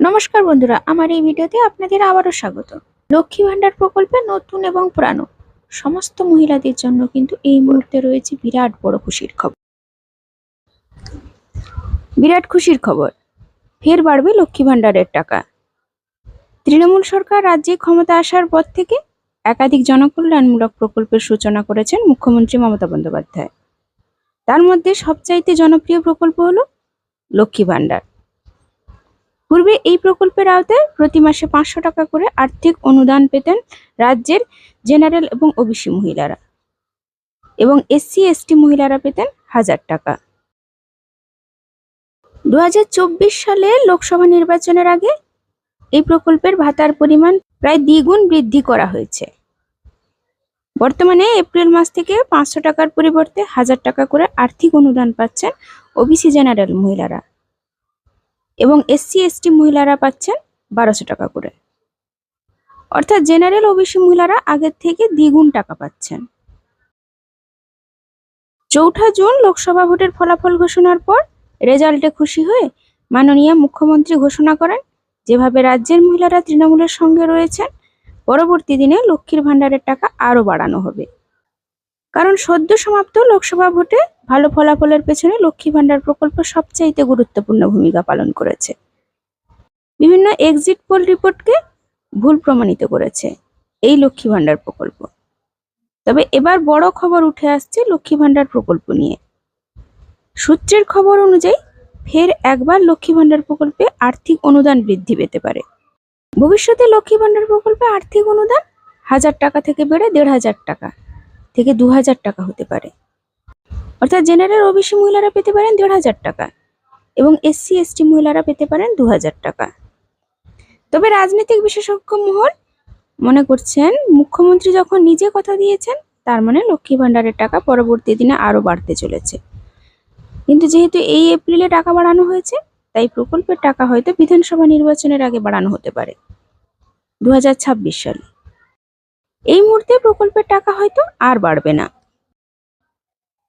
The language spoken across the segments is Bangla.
নমস্কার বন্ধুরা, আমার এই ভিডিওতে আপনাদের আবারও স্বাগত। লক্ষ্মী ভান্ডার প্রকল্পে নতুন এবং পুরানো সমস্ত মহিলাদের জন্য কিন্তু এই মুহূর্তে রয়েছে বিরাট বড় খুশির খবর। বিরাট খুশির খবর, ফের বাড়বে লক্ষ্মী ভান্ডারের টাকা। তৃণমূল সরকার রাজ্যে ক্ষমতা আসার পর থেকে একাধিক জনকল্যাণমূলক প্রকল্পের সূচনা করেছেন মুখ্যমন্ত্রী মমতা বন্দ্যোপাধ্যায়। তার মধ্যে সবচাইতে জনপ্রিয় প্রকল্প হলো লক্ষ্মী ভান্ডার পূর্বে এই প্রকল্পের আওতায় প্রতি মাসে পাঁচশো টাকা করে আর্থিক অনুদান পেতেন রাজ্যের জেনারেল এবং ওবিসি মহিলারা। এবং এসসি, এসটি মহিলারা পেতেন হাজার টাকা। দু হাজার চব্বিশ সালে লোকসভা নির্বাচনের আগে এই প্রকল্পের ভাতার পরিমাণ প্রায় দ্বিগুণ বৃদ্ধি করা হয়েছে। বর্তমানে এপ্রিল মাস থেকে পাঁচশো টাকার পরিবর্তে হাজার টাকা করে আর্থিক অনুদান পাচ্ছেন ওবিসি জেনারেল মহিলারা। এবং এসসি, এসটি মহিলারা পাচ্ছেন বারোশো টাকা করে। অর্থাৎ জেনারেল ওবিসি মহিলারা আগের থেকে দ্বিগুণ টাকা পাচ্ছেন। চৌঠা জুন লোকসভা ভোটের ফলাফল ঘোষণার পর রেজাল্টে খুশি হয়ে মাননীয় মুখ্যমন্ত্রী ঘোষণা করেন, যেভাবে রাজ্যের মহিলারা তৃণমূলের সঙ্গে রয়েছেন, পরবর্তী দিনে লক্ষ্মীর ভাণ্ডারের টাকা আরও বাড়ানো হবে। কারণ সদ্য সমাপ্ত লোকসভা ভোটে ভালো ফলাফলের পেছনে লক্ষ্মী ভাণ্ডার প্রকল্প সবচাইতে গুরুত্বপূর্ণ ভূমিকা পালন করেছে। বিভিন্ন এক্সিট পোল রিপোর্টকে ভুল প্রমাণিত করেছে এই লক্ষ্মী ভাণ্ডার প্রকল্প। তবে এবার বড় খবর উঠে আসছে লক্ষ্মী ভাণ্ডার প্রকল্প নিয়ে। সূত্রের খবর অনুযায়ী ফের একবার লক্ষ্মী ভাণ্ডার প্রকল্পে আর্থিক অনুদান বৃদ্ধি পেতে পারে। ভবিষ্যতে লক্ষ্মী ভাণ্ডার প্রকল্পে আর্থিক অনুদান হাজার টাকা থেকে বেড়ে দেড় হাজার টাকা। থেকে দু হাজার টাকা হতে পারে। অর্থাৎ জেনারেল ওবিসি মহিলারা পেতে পারেন দেড় হাজার টাকা এবং এসসি এসটি মহিলারা পেতে পারেন দু হাজার টাকা। তবে রাজনৈতিক বিশেষজ্ঞ মহল মনে করছেন, মুখ্যমন্ত্রী যখন নিজে কথা দিয়েছেন, তার মানে লক্ষ্মী ভাণ্ডারের টাকা পরবর্তী দিনে আরও বাড়তে চলেছে। কিন্তু যেহেতু এই এপ্রিলে টাকা বাড়ানো হয়েছে, তাই প্রকল্পের টাকা হয়তো বিধানসভা নির্বাচনের আগে বাড়ানো হতে পারে। দু সালে। এই মুহূর্তে প্রকল্পের টাকা হয়তো আর বাড়বে না।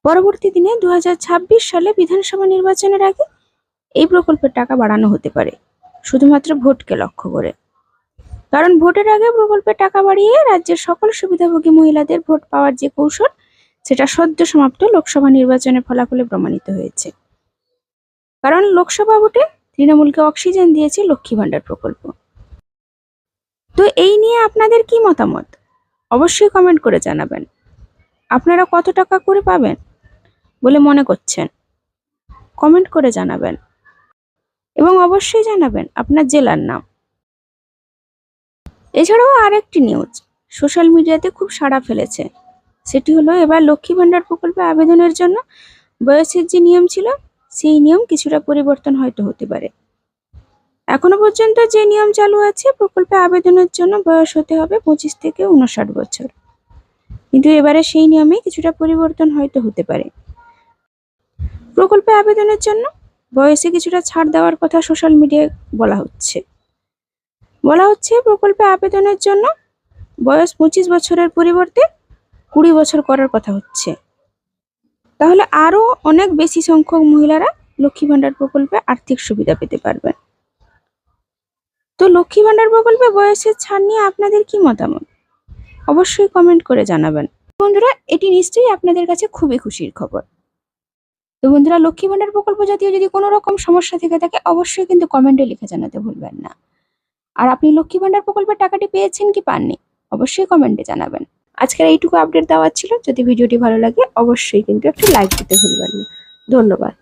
পরবর্তী দিনে দু হাজার ছাব্বিশ সালে বিধানসভা নির্বাচনের আগে এই প্রকল্পের টাকা বাড়ানো হতে পারে, শুধুমাত্র ভোটকে লক্ষ্য করে। কারণ ভোটের আগে প্রকল্পের টাকা বাড়িয়ে রাজ্যের সকল সুবিধাভোগী মহিলাদের ভোট পাওয়ার যে কৌশল, সেটা সদ্য সমাপ্ত লোকসভা নির্বাচনের ফলাফলে প্রমাণিত হয়েছে। কারণ লোকসভা ভোটে তৃণমূলকে অক্সিজেন দিয়েছে লক্ষ্মী ভাণ্ডার প্রকল্প। তো এই নিয়ে আপনাদের কি মতামত? অবশ্যই কমেন্ট করে জানাবেন। আপনারা কত টাকা করে পাবেন বলে মনে করছেন? কমেন্ট করে জানাবেন। এবং অবশ্যই জানাবেন আপনার জেলার নাম। এছাড়াও আরেকটি নিউজ সোশ্যাল মিডিয়াতে খুব সাড়া ফেলেছে। সেটি হলো এবার লক্ষ্মী ভাণ্ডার প্রকল্পে আবেদনের জন্য বয়সের যে নিয়ম ছিল, সেই নিয়ম কিছুটা পরিবর্তন হয়তো হতে পারে। এখনও পর্যন্ত যে নিয়ম চালু আছে, প্রকল্পে আবেদনের জন্য বয়স হতে হবে পঁচিশ থেকে উনষাট বছর। কিন্তু এবারে সেই নিয়মে কিছুটা পরিবর্তন হয়তো হতে পারে। প্রকল্পে আবেদনের জন্য বয়সে কিছুটা ছাড় দেওয়ার কথা সোশ্যাল মিডিয়ায় বলা হচ্ছে। বলা হচ্ছে, প্রকল্পে আবেদনের জন্য বয়স পঁচিশ বছরের পরিবর্তে কুড়ি বছর করার কথা হচ্ছে। তাহলে আরও অনেক বেশি সংখ্যক মহিলারা লক্ষ্মী ভাণ্ডার প্রকল্পে আর্থিক সুবিধা পেতে পারবেন। তো লক্ষ্মী ভাণ্ডার প্রকল্পে বয়সের ছাড় নিয়ে আপনাদের কি মতামত? অবশ্যই কমেন্ট করে জানাবেন। বন্ধুরা, এটি নিশ্চয়ই আপনাদের কাছে খুবই খুশির খবর। তো বন্ধুরা, লক্ষ্মী ভাণ্ডার প্রকল্প জাতীয় যদি কোনো রকম সমস্যা থেকে থাকে, অবশ্যই কিন্তু কমেন্টে লিখে জানাতে ভুলবেন না। আর আপনি লক্ষ্মী ভাণ্ডার প্রকল্পের টাকাটি পেয়েছেন কি পাননি, অবশ্যই কমেন্টে জানাবেন। আজকের এইটুকু আপডেট দেওয়ার ছিল। যদি ভিডিওটি ভালো লাগে, অবশ্যই কিন্তু একটু লাইক দিতে ভুলবেন না। ধন্যবাদ।